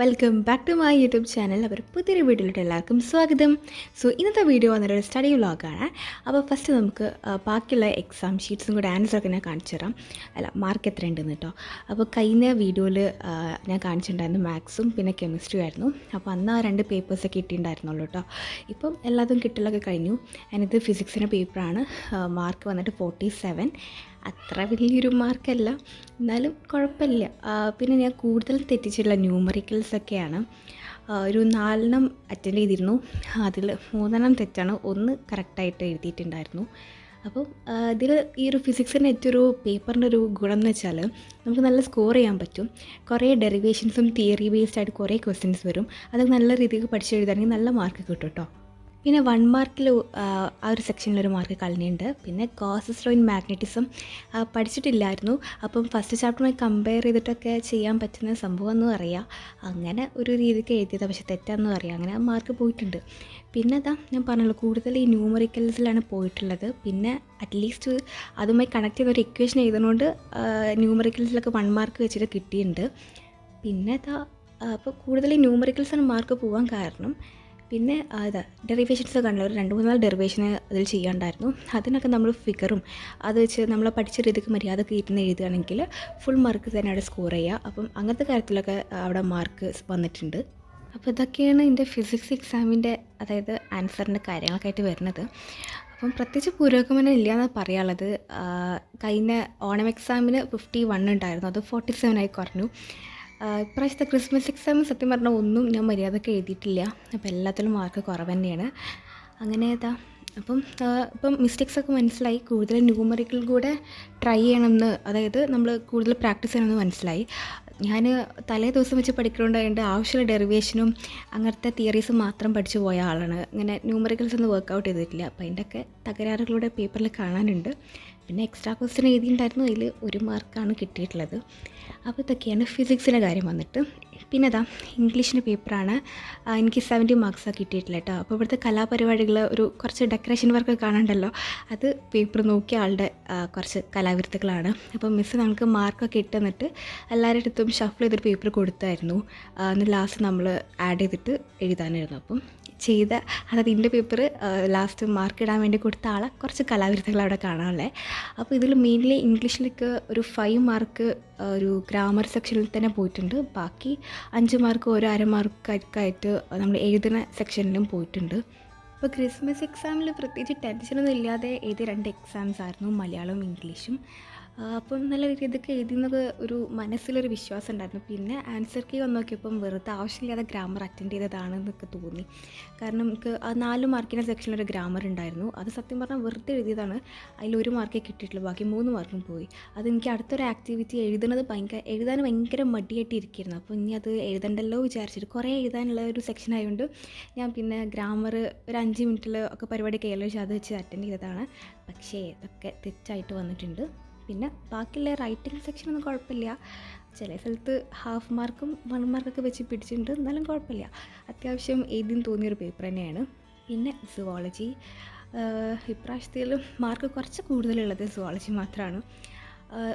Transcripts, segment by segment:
Welcome back to my YouTube channel അവർ പുതിയൊരു വീഡിയോയിലോട്ട് എല്ലാവർക്കും സ്വാഗതം. സോ ഇന്നത്തെ വീഡിയോ വന്നിട്ട് ഒരു സ്റ്റഡി വ്ളോഗാണ് അപ്പോൾ ഫസ്റ്റ് നമുക്ക് ബാക്കിയുള്ള എക്സാം ഷീറ്റ്സും കൂടെ ആൻസറൊക്കെ ഞാൻ കാണിച്ചു തരാം. അല്ല മാർക്ക് എത്ര ഉണ്ടെന്ന് കേട്ടോ അപ്പോൾ കഴിഞ്ഞ വീഡിയോയിൽ ഞാൻ കാണിച്ചിട്ടുണ്ടായിരുന്നു മാത്സും പിന്നെ കെമിസ്ട്രിയും ആയിരുന്നു. അപ്പോൾ അന്ന് ആ രണ്ട് പേപ്പേഴ്സൊക്കെ കിട്ടിയിട്ടുണ്ടായിരുന്നുള്ളൂ കേട്ടോ ഇപ്പം എല്ലാതും കിട്ടലൊക്കെ കഴിഞ്ഞു. അതിനകത്ത് ഫിസിക്സിന്റെ പേപ്പറാണ് മാർക്ക് വന്നിട്ട് ഫോർട്ടി സെവൻ അത്ര വലിയൊരു മാർക്കല്ല. എന്നാലും കുഴപ്പമില്ല. പിന്നെ ഞാൻ കൂടുതൽ തെറ്റിച്ചിട്ടുള്ള ന്യൂമറിക്കൽസ് ഒക്കെയാണ്. ഒരു നാലെണ്ണം അറ്റൻഡ് ചെയ്തിരുന്നു. അതിൽ മൂന്നെണ്ണം തെറ്റാണ്. ഒന്ന് കറക്റ്റായിട്ട് എഴുതിയിട്ടുണ്ടായിരുന്നു. അപ്പം ഇതിൽ ഈ ഒരു ഫിസിക്സിന്റെ ഏറ്റവും ഒരു പേപ്പറിന്റെ ഒരു ഗുണം എന്ന് വെച്ചാൽ നമുക്ക് നല്ല സ്കോർ ചെയ്യാൻ പറ്റും. കുറേ ഡെറിവേഷൻസും തിയറി ബേസ്ഡ് ആയിട്ട് കുറേ ക്വസ്റ്റ്യൻസ് വരും. അതൊക്കെ നല്ല രീതിക്ക് പഠിച്ചെഴുതാണെങ്കിൽ നല്ല മാർക്ക് കിട്ടും കേട്ടോ. പിന്നെ വൺ മാർക്കിൽ ആ ഒരു സെക്ഷനിൽ ഒരു മാർക്ക് കളഞ്ഞിട്ടുണ്ട് പിന്നെ കോസസ് റോയിൻ മാഗ്നറ്റിസം പഠിച്ചിട്ടില്ലായിരുന്നു. അപ്പം ഫസ്റ്റ് ചാപ്റ്ററുമായി കമ്പയർ ചെയ്തിട്ടൊക്കെ ചെയ്യാൻ പറ്റുന്ന സംഭവം എന്ന് അറിയാം അങ്ങനെ ഒരു രീതിക്ക് എഴുതിയത് പക്ഷെ തെറ്റാന്ന് അറിയാം അങ്ങനെ ആ മാർക്ക് പോയിട്ടുണ്ട്. പിന്നെ അതാ ഞാൻ പറഞ്ഞല്ലോ കൂടുതൽ ഈ ന്യൂമറിക്കൽസിലാണ് പോയിട്ടുള്ളത്. പിന്നെ അറ്റ്ലീസ്റ്റ് അതുമായി കണക്ട് ചെയ്ത ഒരു ഇക്വേഷൻ എഴുതുന്നതുകൊണ്ട് ന്യൂമറിക്കൽസിലൊക്കെ വൺ മാർക്ക് വെച്ചിട്ട് കിട്ടിയിട്ടുണ്ട് പിന്നെ അതാ അപ്പോൾ കൂടുതൽ ന്യൂമറിക്കൽസാണ് മാർക്ക് പോകാൻ കാരണം. പിന്നെ ഇതാ ഡെറിവേഷൻസ് കണ്ടല്ലോ? ഒരു രണ്ട് മൂന്നാൽ ഡെറിവേഷൻ അതിൽ ചെയ്യാണ്ടായിരുന്നു. അതിനൊക്കെ നമ്മൾ ഫിഗറും അത് വെച്ച് നമ്മൾ പഠിച്ച രീതിക്ക് മര്യാദയ്ക്ക് ഇരുന്ന് എഴുതുകയാണെങ്കിൽ ഫുൾ മാർക്ക് തന്നെ അവിടെ സ്കോർ ചെയ്യുക അപ്പം അങ്ങനത്തെ കാര്യത്തിലൊക്കെ അവിടെ മാർക്ക് വന്നിട്ടുണ്ട്. അപ്പോൾ ഇതൊക്കെയാണ് എന്റെ ഫിസിക്സ് എക്സാമിന്റെ അതായത് ആൻസറിന്റെ കാര്യങ്ങളൊക്കെ ആയിട്ട് വരുന്നത്. അപ്പം പ്രത്യേകിച്ച് പുരോഗമനം ഇല്ല എന്നാണ് പറയാനുള്ളത് കഴിഞ്ഞ ഓണം എക്സാമിന് ഫിഫ്റ്റി വൺ ഉണ്ടായിരുന്നു. അത് ഫോർട്ടി സെവൻ ആയി കുറഞ്ഞു. ഇപ്രാവശ്യത്തെ ക്രിസ്മസ് എക്സാം സത്യം പറഞ്ഞാൽ ഒന്നും ഞാൻ മര്യാദയ്ക്ക് എഴുതിയിട്ടില്ല. അപ്പോൾ എല്ലാത്തിലും മാർക്ക് കുറവ് തന്നെയാണ്. അങ്ങനെ ഏതാ അപ്പം ഇപ്പം മിസ്റ്റേക്സൊക്കെ മനസ്സിലായി. കൂടുതൽ ന്യൂമറിക്കൽ കൂടെ ട്രൈ ചെയ്യണമെന്ന് അതായത് നമ്മൾ കൂടുതൽ പ്രാക്ടീസ് ചെയ്യണമെന്ന് മനസ്സിലായി. ഞാൻ തലേ ദിവസം വെച്ച് പഠിക്കുന്നതുകൊണ്ട് ആവശ്യമുള്ള ഡെറിവേഷനും അങ്ങനത്തെ തിയറീസും മാത്രം പഠിച്ചു പോയ ആളാണ്. അങ്ങനെ ന്യൂമറിക്കൽസ് ഒന്നും വർക്കൗട്ട് ചെയ്തിട്ടില്ല. അപ്പോൾ അതിന്റെയൊക്കെ തകരാറുകളുടെ പേപ്പറിൽ കാണാനുണ്ട്. പിന്നെ എക്സ്ട്രാ ക്വസ്റ്റ്യൻ എഴുതിയിട്ടുണ്ടായിരുന്നു. അതിൽ ഒരു മാർക്കാണ് കിട്ടിയിട്ടുള്ളത്. അപ്പോൾ ഇതൊക്കെയാണ് ഫിസിക്സിന്റെ കാര്യം വന്നിട്ട്. പിന്നെ അതാ ഇംഗ്ലീഷിന്റെ പേപ്പറാണ്. എനിക്ക് സെവന്റി മാർക്സാണ് കിട്ടിയിട്ടില്ല കേട്ടോ. അപ്പോൾ ഇവിടുത്തെ കലാപരിപാടികൾ ഒരു കുറച്ച് ഡെക്കറേഷൻ വർക്ക് കാണണ്ടല്ലോ അത് പേപ്പർ നോക്കിയ ആളുടെ കുറച്ച് കലാവിരുത്തുകളാണ്. അപ്പോൾ മിസ്സ് നമുക്ക് മാർക്കൊക്കെ ഇട്ട് തന്നിട്ട് എല്ലാവരുടെ അടുത്തും ഷഫിൾ ചെയ്തൊരു പേപ്പർ കൊടുത്തായിരുന്നു. അന്ന് ലാസ്റ്റ് നമ്മൾ ആഡ് ചെയ്തിട്ട് എഴുതാനായിരുന്നു. അപ്പം ചെയ്ത അതായത് ഇതിന്റെ പേപ്പർ ലാസ്റ്റ് മാർക്ക് ഇടാൻ വേണ്ടി കൊടുത്ത ആളെ കുറച്ച് കലാവിരുത്തുകൾ അവിടെ കാണാനുള്ളത് അപ്പോൾ ഇതിൽ മെയിൻലി ഇംഗ്ലീഷിലേക്ക് ഒരു ഫൈവ് മാർക്ക് ഒരു ഗ്രാമർ സെക്ഷനിൽ തന്നെ പോയിട്ടുണ്ട്. ബാക്കി അഞ്ച് മാർക്ക് ഒരു അര മാർക്കൊക്കെ നമ്മൾ എഴുതുന്ന സെക്ഷനിലും പോയിട്ടുണ്ട്. ഇപ്പോൾ ക്രിസ്മസ് എക്സാമിൽ പ്രത്യേകിച്ച് ടെൻഷനൊന്നും ഇല്ലാതെ എഴുതിയ രണ്ട് എക്സാംസ് ആയിരുന്നു മലയാളവും ഇംഗ്ലീഷും അപ്പം നല്ല രീതിക്ക് എഴുതുന്നത് ഒരു മനസ്സിലൊരു വിശ്വാസം ഉണ്ടായിരുന്നു. പിന്നെ ആൻസർ കീ വന്ന് നോക്കിയപ്പം വെറുതെ ആവശ്യമില്ലാതെ ഗ്രാമർ അറ്റൻഡ് ചെയ്തതാണ് ചെയ്തതാണെന്നൊക്കെ തോന്നി. കാരണം നമുക്ക് ആ നാല് മാർക്കിന്റെ സെക്ഷനിലൊരു ഗ്രാമർ ഉണ്ടായിരുന്നു. അത് സത്യം പറഞ്ഞാൽ വെറുതെ എഴുതിയതാണ്. അതിൽ ഒരു മാർക്കേ കിട്ടിയിട്ടുള്ളൂ. ബാക്കി മൂന്ന് മാർക്കും പോയി. അത് എനിക്ക് അടുത്തൊരു ആക്ടിവിറ്റി എഴുതുന്നത് ഭയങ്കര എഴുതാൻ ഭയങ്കര മടിയായിട്ട് ഇരിക്കുന്നു അപ്പോൾ ഇനി അത് എഴുതണ്ടല്ലോ വിചാരിച്ചിട്ട് കുറേ എഴുതാനുള്ള ഒരു സെക്ഷൻ ആയതുകൊണ്ട് ഞാൻ പിന്നെ ഗ്രാമർ ഒരു അഞ്ച് മിനിറ്റിൽ ഒക്കെ പരിപാടി കയ്യിൽ വെച്ച് അത് വെച്ച് അറ്റൻഡ് ചെയ്തതാണ്. പക്ഷേ ഇതൊക്കെ തെറ്റായിട്ട് വന്നിട്ടുണ്ട്. പിന്നെ ബാക്കിയുള്ള റൈറ്റിംഗ് സെക്ഷനൊന്നും കുഴപ്പമില്ല. ചില സ്ഥലത്ത് ഹാഫ് മാർക്കും വൺ മാർക്കൊക്കെ വെച്ച് പിടിച്ചിട്ടുണ്ട്. എന്നാലും കുഴപ്പമില്ല. അത്യാവശ്യം എഴുതിയും തോന്നിയൊരു പേപ്പർ തന്നെയാണ്. പിന്നെ സുവോളജി ഇപ്രാവശ്യത്തിലും മാർക്ക് കുറച്ച് കൂടുതലുള്ളത് സുവോളജി മാത്രമാണ്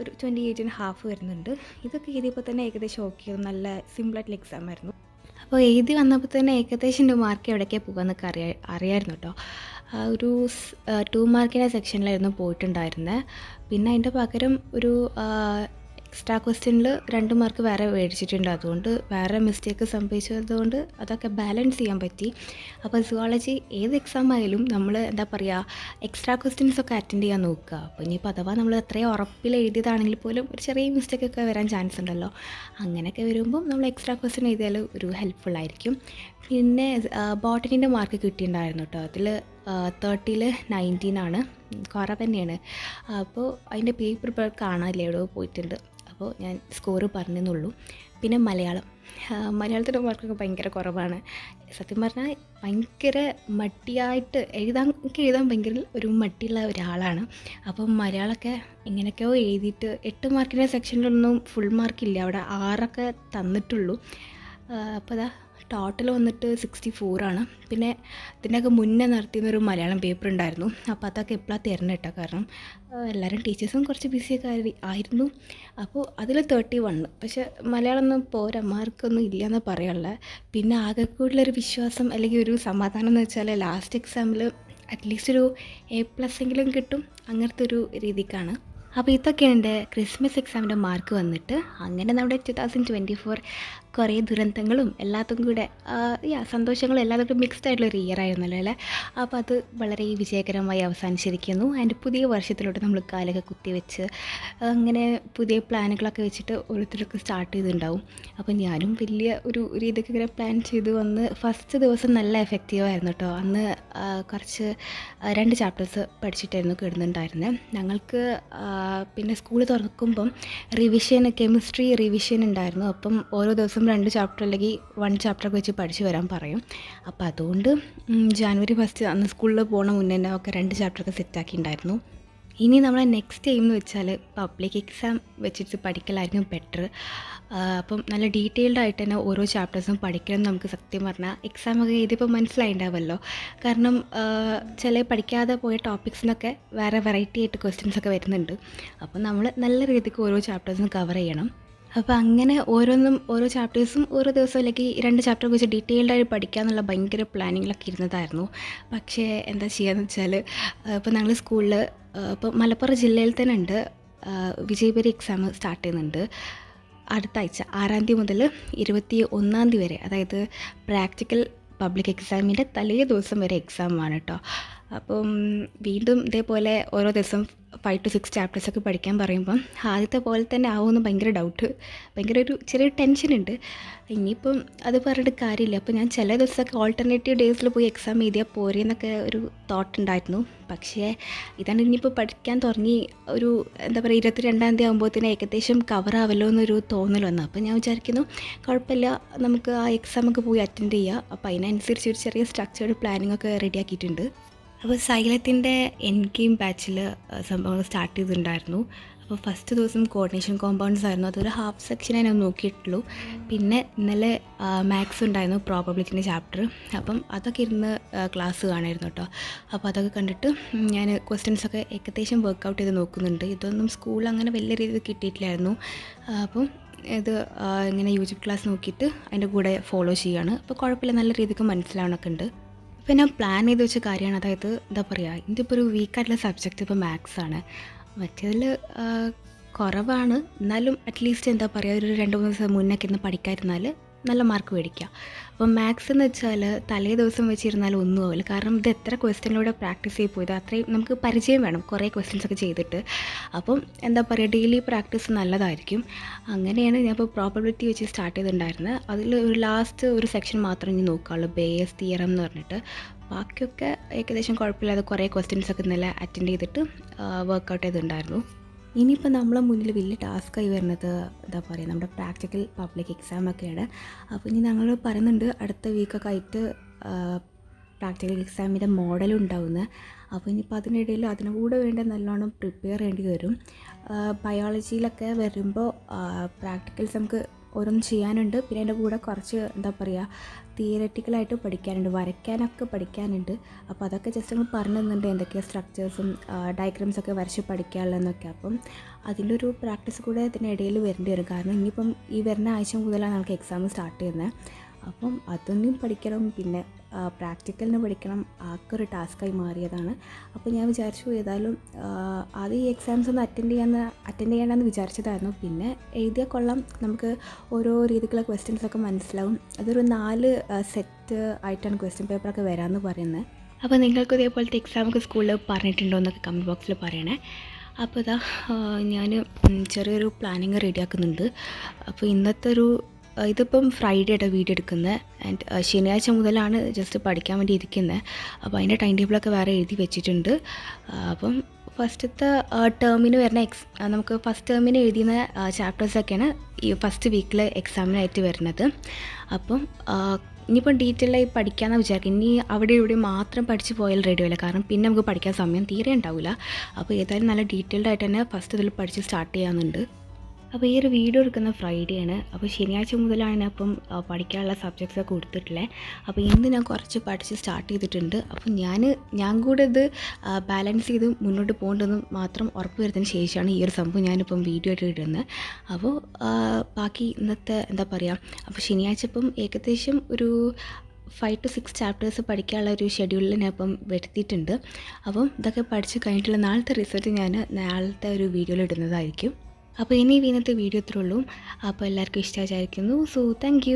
ഒരു ട്വന്റി എയ്റ്റിന് ഹാഫ് വരുന്നുണ്ട്. ഇതൊക്കെ എഴുതിയപ്പോൾ തന്നെ ഏകദേശം ഓക്കെ നല്ല സിമ്പിളായിട്ടുള്ള എക്സാം ആയിരുന്നു. അപ്പോൾ എഴുതി വന്നപ്പോൾ തന്നെ ഏകദേശം എന്റെ മാർക്ക് എവിടേക്കാണ് പോകുകയെന്നൊക്കെ അറിയാ അറിയായിരുന്നു കേട്ടോ. ഒരു ടു മാർക്കിന്റെ സെക്ഷനിലായിരുന്നു പോയിട്ടുണ്ടായിരുന്നത്. പിന്നെ അതിന്റെ പകരം ഒരു എക്സ്ട്രാ ക്വസ്റ്റ്യനിൽ രണ്ട് മാർക്ക് വേറെ മേടിച്ചിട്ടുണ്ട്. അതുകൊണ്ട് വേറെ മിസ്റ്റേക്ക് സംഭവിച്ചതുകൊണ്ട് അതൊക്കെ ബാലൻസ് ചെയ്യാൻ പറ്റി. അപ്പോൾ സുവോളജി ഏത് എക്സാം ആയാലും നമ്മൾ എന്താ പറയുക എക്സ്ട്രാ ക്വസ്റ്റ്യൻസ് ഒക്കെ അറ്റൻഡ് ചെയ്യാൻ നോക്കുക. അപ്പോൾ ഇനിയിപ്പോൾ അഥവാ നമ്മൾ അത്രയും ഉറപ്പിൽ എഴുതിയതാണെങ്കിൽ പോലും ഒരു ചെറിയ മിസ്റ്റേക്ക് ഒക്കെ വരാൻ ചാൻസ് ഉണ്ടല്ലോ. അങ്ങനെയൊക്കെ വരുമ്പം നമ്മൾ എക്സ്ട്രാ ക്വസ്റ്റ്യൻ എഴുതിയാൽ ഒരു ഹെൽപ്ഫുൾ ആയിരിക്കും. പിന്നെ ബോട്ടനീന്റെ മാർക്ക് കിട്ടിയിട്ടുണ്ടായിരുന്നു കേട്ടോ. അതിൽ തേർട്ടിയിൽ നയന്റീൻ ആണ്. കുറവ് തന്നെയാണ്. അപ്പോൾ അതിന്റെ പേപ്പർ ഇപ്പോൾ കാണാനില്ല? എവിടെയോ പോയിട്ടുണ്ട്. അപ്പോൾ ഞാൻ സ്കോറ് പറഞ്ഞെന്നുള്ളൂ. പിന്നെ മലയാളം. മലയാളത്തിന്റെ മാർക്കൊക്കെ ഭയങ്കര കുറവാണ്. സത്യം പറഞ്ഞാൽ ഭയങ്കര മട്ടിയായിട്ട് എഴുതാൻ എനിക്ക് എഴുതാൻ ഭയങ്കര ഒരു മട്ടിയുള്ള ഒരാളാണ്. അപ്പം മലയാളമൊക്കെ ഇങ്ങനെയൊക്കെയോ എഴുതിയിട്ട് എട്ട് മാർക്കിന്റെ സെക്ഷനിലൊന്നും ഫുൾ മാർക്കില്ല അവിടെ ആറൊക്കെ തന്നിട്ടുള്ളൂ. അപ്പോൾ അതാ ടോട്ടൽ വന്നിട്ട് സിക്സ്റ്റി ഫോറാണ് പിന്നെ ഇതിനൊക്കെ മുന്നേ നടത്തിയിരുന്നൊരു മലയാളം പേപ്പർ ഉണ്ടായിരുന്നു. അപ്പോൾ അതൊക്കെ എപ്പോഴാണ് തരണം കേട്ടോ കാരണം എല്ലാവരും ടീച്ചേഴ്സും കുറച്ച് ബിസിയൊക്കെ ആയി ആയിരുന്നു. അപ്പോൾ അതിൽ തേർട്ടി വൺ പക്ഷെ മലയാളം ഒന്നും പോരാ മാർക്കൊന്നും ഇല്ല എന്ന് പറയുള്ള. പിന്നെ ആകെ കൂടുതലൊരു വിശ്വാസം അല്ലെങ്കിൽ ഒരു സമാധാനം എന്ന് വെച്ചാൽ ലാസ്റ്റ് എക്സാമിൽ അറ്റ്ലീസ്റ്റ് ഒരു എ പ്ലസ് എങ്കിലും കിട്ടും. അങ്ങനത്തെ ഒരു രീതിക്കാണ്. അപ്പോൾ ഇതൊക്കെയാണ് എന്റെ ക്രിസ്മസ് എക്സാമിന്റെ മാർക്ക് വന്നിട്ട് അങ്ങനെ നമ്മുടെ ടു തൗസൻഡ് ട്വന്റി ഫോർ കുറേ ദുരന്തങ്ങളും എല്ലാത്തും കൂടെ യാ സന്തോഷങ്ങളും എല്ലാത്തും മിക്സ്ഡ് ആയിട്ടുള്ള ഒരു ഇയർ ആയിരുന്നല്ലോ അല്ലേ? അപ്പോൾ അത് വളരെ വിജയകരമായി അവസാനിച്ചിരിക്കുന്നു. ആൻഡ് പുതിയ വർഷത്തിലോട്ട് നമ്മൾ കാലൊക്കെ കുത്തിവെച്ച് അങ്ങനെ പുതിയ പ്ലാനുകളൊക്കെ വെച്ചിട്ട് ഓരോരുത്തരൊക്കെ സ്റ്റാർട്ട് ചെയ്തിട്ടുണ്ടാവും അപ്പോൾ ഞാനും വലിയ ഒരു രീതിക്ക് ഇങ്ങനെ പ്ലാൻ ചെയ്ത് വന്ന് ഫസ്റ്റ് ദിവസം നല്ല എഫക്റ്റീവായിരുന്നു കേട്ടോ അന്ന് കുറച്ച് രണ്ട് ചാപ്റ്റേഴ്സ് പഠിച്ചിട്ടായിരുന്നു കിടന്നുണ്ടായിരുന്നത് ഞങ്ങൾക്ക് പിന്നെ സ്കൂൾ തുറക്കുമ്പം റിവിഷൻ കെമിസ്ട്രി റിവിഷൻ ഉണ്ടായിരുന്നു. അപ്പം ഓരോ ദിവസം രണ്ട് ചാപ്റ്റർ അല്ലെങ്കിൽ വൺ ചാപ്റ്ററൊക്കെ വെച്ച് പഠിച്ച് വരാൻ പറയും. അപ്പോൾ അതുകൊണ്ട് ജാനുവരി ഫസ്റ്റ് അന്ന് സ്കൂളിൽ പോകണ മുന്നേ തന്നെ ഒക്കെ രണ്ട് ചാപ്റ്ററൊക്കെ സെറ്റാക്കിയിട്ടുണ്ടായിരുന്നു ഇനി നമ്മളെ നെക്സ്റ്റ് എയിം എന്ന് വെച്ചാൽ പബ്ലിക് എക്സാം വെച്ചിട്ട് പഠിക്കലായിരുന്നു ബെറ്റർ അപ്പം നല്ല ഡീറ്റെയിൽഡ് ആയിട്ട് തന്നെ ഓരോ ചാപ്റ്റേഴ്സും പഠിക്കണം നമുക്ക് സത്യം പറഞ്ഞാൽ എക്സാം ഒക്കെ എഴുതിയപ്പോൾ മനസ്സിലായിണ്ടാവുമല്ലോ കാരണം ചില പഠിക്കാതെ പോയ ടോപ്പിക്സിനൊക്കെ വേറെ വെറൈറ്റി ആയിട്ട് ക്വസ്റ്റ്യൻസ് ഒക്കെ വരുന്നുണ്ട്. അപ്പം നമ്മൾ നല്ല രീതിക്ക് ഓരോ ചാപ്റ്റേഴ്സും കവർ ചെയ്യണം. അപ്പോൾ അങ്ങനെ ഓരോന്നും ഓരോ ചാപ്റ്റേഴ്സും ഓരോ ദിവസം അല്ലെങ്കിൽ രണ്ട് ചാപ്റ്റർ വെച്ച് ഡീറ്റെയിൽഡ് ആയിട്ട് പഠിക്കുക എന്നുള്ള ഭയങ്കര പ്ലാനിങ്ങിലൊക്കെ ഇരുന്നതായിരുന്നു. പക്ഷേ എന്താ ചെയ്യുകയെന്ന് വെച്ചാൽ ഇപ്പോൾ ഞങ്ങൾ സ്കൂളിൽ ഇപ്പോൾ മലപ്പുറം ജില്ലയിൽ തന്നെ ഉണ്ട്. വിജയപുരി എക്സാം സ്റ്റാർട്ട് ചെയ്യുന്നുണ്ട്. അടുത്ത ആഴ്ച ആറാം തീയതി മുതൽ ഇരുപത്തി ഒന്നാം തീയതി വരെ അതായത് പ്രാക്ടിക്കൽ പബ്ലിക് എക്സാമിന്റെ തലേ ദിവസം വരെ എക്സാമാണ് കേട്ടോ അപ്പം വീണ്ടും ഇതേപോലെ ഓരോ ദിവസം ഫൈവ് ടു സിക്സ് ചാപ്റ്റേഴ്സൊക്കെ പഠിക്കാൻ പറയുമ്പം ആദ്യത്തെ പോലെ തന്നെ ആവുമെന്ന് ഭയങ്കര ഡൗട്ട് ഭയങ്കര ഒരു ചെറിയൊരു ടെൻഷനുണ്ട് ഇനിയിപ്പം അത് പറഞ്ഞിട്ട് കാര്യമില്ല. അപ്പോൾ ഞാൻ ചില ദിവസമൊക്കെ ഓൾട്ടർനേറ്റീവ് ഡേയ്സിൽ പോയി എക്സാം എഴുതിയാൽ പോരെ എന്നൊക്കെ ഒരു തോട്ട് ഉണ്ടായിരുന്നു. പക്ഷേ ഇതാണ് ഇനിയിപ്പോൾ പഠിക്കാൻ തുടങ്ങി ഒരു എന്താ പറയുക ഇരുപത്തി രണ്ടാം തീയതി ആകുമ്പോഴത്തേന് ഏകദേശം കവറാവല്ലോ എന്നൊരു തോന്നൽ വന്നു. അപ്പോൾ ഞാൻ വിചാരിക്കുന്നു കുഴപ്പമില്ല നമുക്ക് ആ എക്സാമൊക്കെ പോയി അറ്റൻഡ് ചെയ്യുക അപ്പോൾ അതിനനുസരിച്ച് ഒരു ചെറിയ സ്ട്രക്ചേർഡ് പ്ലാനിംഗ് ഒക്കെ റെഡിയാക്കിയിട്ടുണ്ട് അപ്പോൾ സൈലത്തിന്റെ എൻ ഗെയിം ബാച്ചിൽ സംഭവങ്ങൾ സ്റ്റാർട്ട് ചെയ്തിട്ടുണ്ടായിരുന്നു. അപ്പോൾ ഫസ്റ്റ് ദിവസം കോർഡിനേഷൻ കോമ്പൗണ്ട്സ് ആയിരുന്നു. അതൊരു ഹാഫ് സെക്ഷനെ ഞാൻ നോക്കിയിട്ടുള്ളൂ. പിന്നെ ഇന്നലെ മാത്സ് ഉണ്ടായിരുന്നു പ്രോബബിലിറ്റിന്റെ ചാപ്റ്റർ അപ്പം അതൊക്കെ ഇരുന്ന് ക്ലാസ് കാണായിരുന്നു കേട്ടോ അപ്പോൾ അതൊക്കെ കണ്ടിട്ട് ഞാൻ ക്വസ്റ്റ്യൻസൊക്കെ ഏകദേശം വർക്കൗട്ട് ചെയ്ത് നോക്കുന്നുണ്ട്. ഇതൊന്നും സ്കൂളിൽ അങ്ങനെ വലിയ രീതിയിൽ കിട്ടിയിട്ടില്ലായിരുന്നു. അപ്പം ഇത് ഇങ്ങനെ യൂട്യൂബ് ക്ലാസ് നോക്കിയിട്ട് അതിന്റെ കൂടെ ഫോളോ ചെയ്യുകയാണ് അപ്പോൾ കുഴപ്പമില്ല നല്ല രീതിക്ക് മനസ്സിലാവണമൊക്കെ ഉണ്ട്. ഞാൻ പ്ലാൻ ചെയ്ത് വെച്ച കാര്യമാണ്. അതായത് എന്താ പറയുക എന്റെ ഇപ്പോൾ ഒരു വീക്കായിട്ടുള്ള സബ്ജക്റ്റ് ഇപ്പോൾ മാത്സ് ആണ്. മറ്റേതിൽ കുറവാണ്. എന്നാലും അറ്റ്ലീസ്റ്റ് എന്താ പറയുക ഒരു രണ്ട് മൂന്ന് ദിവസം മുന്നൊക്കെ ഇരുന്ന് പഠിക്കാതിരുന്നാൽ നല്ല മാർക്ക് മേടിക്കുക. അപ്പോൾ മാത്സ് എന്ന് വെച്ചാൽ തലേ ദിവസം വെച്ചിരുന്നാൽ ഒന്നും ആവില്ല. കാരണം ഇത് എത്ര ക്വസ്റ്റ്യനിലൂടെ പ്രാക്ടീസ് ചെയ്ത് പോയത് അത്രയും നമുക്ക് പരിചയം വേണം കുറേ ക്വസ്റ്റ്യൻസ് ഒക്കെ ചെയ്തിട്ട്. അപ്പം എന്താ പറയുക ഡെയിലി പ്രാക്ടീസ് നല്ലതായിരിക്കും. അങ്ങനെയാണ് ഞാൻ ഇപ്പോൾ പ്രോബബിലിറ്റി വെച്ച് സ്റ്റാർട്ട് ചെയ്തിട്ടുണ്ടായിരുന്നത്. അതിൽ ഒരു ലാസ്റ്റ് ഒരു സെക്ഷൻ മാത്രം ഇനി നോക്കാവുള്ളൂ. ബേസ് തിയറം എന്ന് പറഞ്ഞിട്ട്. ബാക്കിയൊക്കെ ഏകദേശം കുഴപ്പമില്ലാതെ കുറേ ക്വസ്റ്റ്യൻസ് ഒക്കെ ഇന്നലെ അറ്റൻഡ് ചെയ്തിട്ട് വർക്കൗട്ട് ചെയ്തിട്ടുണ്ടായിരുന്നു. ഇനിയിപ്പോൾ നമ്മളെ മുന്നിൽ വലിയ ടാസ്ക്കായി വരുന്നത് എന്താ പറയുക നമ്മുടെ പ്രാക്ടിക്കൽ പബ്ലിക് എക്സാം ഒക്കെയാണ്. അപ്പോൾ ഇനി ഞങ്ങൾ പറയുന്നുണ്ട് അടുത്ത വീക്കൊക്കെ ആയിട്ട് പ്രാക്ടിക്കൽ എക്സാമിന്റെ മോഡൽ ഉണ്ടാവുന്നത് അപ്പോൾ ഇനിയിപ്പോൾ അതിനിടയിൽ അതിനു കൂടെ വേണ്ട നല്ലോണം പ്രിപ്പയർ ചെയ്യേണ്ടി വരും. ബയോളജിയിലൊക്കെ വരുമ്പോൾ പ്രാക്ടിക്കൽസ് നമുക്ക് ഓരോന്ന് ചെയ്യാനുണ്ട്. പിന്നെ എന്റെ കൂടെ കുറച്ച് എന്താ പറയുക തിയററ്റിക്കലായിട്ട് പഠിക്കാനുണ്ട്. വരയ്ക്കാനൊക്കെ പഠിക്കാനുണ്ട്. അപ്പോൾ അതൊക്കെ ജസ്റ്റ് നിങ്ങൾ പറഞ്ഞു തന്നിട്ടുണ്ട്. എന്തൊക്കെയാണ് സ്ട്രക്ചേഴ്സും ഡയഗ്രാംസ് ഒക്കെ വരച്ച് പഠിക്കാനുള്ളതെന്നൊക്കെ. അപ്പം അതിന്റെ ഒരു പ്രാക്ടീസ് കൂടെ ഇതിനിടയിൽ വരേണ്ടി വരും. കാരണം ഇനിയിപ്പം ഈ വരുന്ന ആഴ്ച മുതലാണ് നമുക്ക് എക്സാം സ്റ്റാർട്ട് ചെയ്യുന്നത്. അപ്പം അതൊന്നും പഠിക്കണം പിന്നെ പ്രാക്ടിക്കലിന് പഠിക്കണം ആക്കെ ഒരു ടാസ്ക്കായി മാറിയതാണ്. അപ്പോൾ ഞാൻ വിചാരിച്ചു ഏതായാലും ആദ്യം ഈ എക്സാംസ് ഒന്ന് അറ്റൻഡ് ചെയ്യാന്ന് അറ്റൻഡ് ചെയ്യണമെന്ന് വിചാരിച്ചതായിരുന്നു. പിന്നെ എഴുതിയ കൊള്ളാം. നമുക്ക് ഓരോ രീതിക്കുള്ള ക്വസ്റ്റ്യൻസ് ഒക്കെ മനസ്സിലാവും. അതൊരു നാല് സെറ്റ് ആയിട്ടാണ് ക്വസ്റ്റ്യൻ പേപ്പറൊക്കെ വരാമെന്ന് പറയുന്നത് അപ്പോൾ നിങ്ങൾക്ക് ഇതേപോലത്തെ എക്സാമൊക്കെ സ്കൂളിൽ പറഞ്ഞിട്ടുണ്ടോ എന്നൊക്കെ കമന്റ് ബോക്സിൽ പറയണേ. അപ്പോൾ ഇതാ ഞാൻ ചെറിയൊരു പ്ലാനിങ് റെഡിയാക്കുന്നുണ്ട് അപ്പോൾ ഇന്നത്തെ ഒരു ഇതിപ്പം ഫ്രൈഡേ ആയിട്ട് വീഡിയോ എടുക്കുന്നത് ആൻഡ് ശനിയാഴ്ച മുതലാണ് ജസ്റ്റ് പഠിക്കാൻ വേണ്ടി ഇരിക്കുന്നത് അപ്പോൾ അതിന്റെ ടൈം ടേബിളൊക്കെ വേറെ എഴുതി വെച്ചിട്ടുണ്ട്. അപ്പം ഫസ്റ്റത്തെ ടേമിന് വരുന്ന എക്സ് നമുക്ക് ഫസ്റ്റ് ടേമിന് എഴുതിയുന്ന ചാപ്റ്റേഴ്സൊക്കെയാണ് ഈ ഫസ്റ്റ് വീക്കിൽ എക്സാമിനായിട്ട് വരുന്നത്. അപ്പം ഇനിയിപ്പം ഡീറ്റെയിലായി പഠിക്കാമെന്ന് വിചാരിക്കും. ഇനി അവിടെ ഇവിടെ മാത്രം പഠിച്ച് പോയാൽ റെഡിയല്ല കാരണം പിന്നെ നമുക്ക് പഠിക്കാൻ സമയം തീരെ ഉണ്ടാവില്ല അപ്പോൾ ഏതായാലും നല്ല ഡീറ്റെയിൽഡ് ആയിട്ട് തന്നെ ഫസ്റ്റ് ഇതിൽ പഠിച്ച് സ്റ്റാർട്ട് ചെയ്യാമെന്നുണ്ട് അപ്പോൾ ഈ ഒരു വീഡിയോ എടുക്കുന്ന ഫ്രൈഡേ ആണ്. അപ്പോൾ ശനിയാഴ്ച മുതലാണ് അപ്പം പഠിക്കാനുള്ള സബ്ജക്ട്സ് ഒക്കെ കൊടുത്തിട്ടുള്ളത് അപ്പോൾ ഇന്ന് ഞാൻ കുറച്ച് പഠിച്ച് സ്റ്റാർട്ട് ചെയ്തിട്ടുണ്ട്. അപ്പോൾ ഞാൻ ഞാൻ കൂടെ ഇത് ബാലൻസ് ചെയ്ത് മുന്നോട്ട് പോകേണ്ടതെന്ന് മാത്രം ഉറപ്പ് വരുന്നതിന് ശേഷമാണ് ഈ ഒരു സംഭവം ഞാനിപ്പം വീഡിയോ ആയിട്ട് ഇടുന്നത്. അപ്പോൾ ബാക്കി ഇന്നത്തെ എന്താ പറയുക അപ്പോൾ ശനിയാഴ്ച ഇപ്പം ഏകദേശം ഒരു ഫൈവ് ടു സിക്സ് ചാപ്റ്റേഴ്സ് പഠിക്കാനുള്ള ഒരു ഷെഡ്യൂളിൽ ഞാൻ ഇപ്പം വരുത്തിയിട്ടുണ്ട്. അപ്പം ഇതൊക്കെ പഠിച്ച് കഴിഞ്ഞിട്ടുള്ള നാളത്തെ റിസൾട്ട് ഞാൻ നാളത്തെ ഒരു വീഡിയോയിൽ ഇടുന്നതായിരിക്കും. അപ്പോൾ ഇനി ഇന്നത്തെ വീഡിയോ ഇത്രയുള്ളൂ അപ്പോൾ എല്ലാവർക്കും ഇഷ്ടമായിരിക്കുന്നു സോ താങ്ക്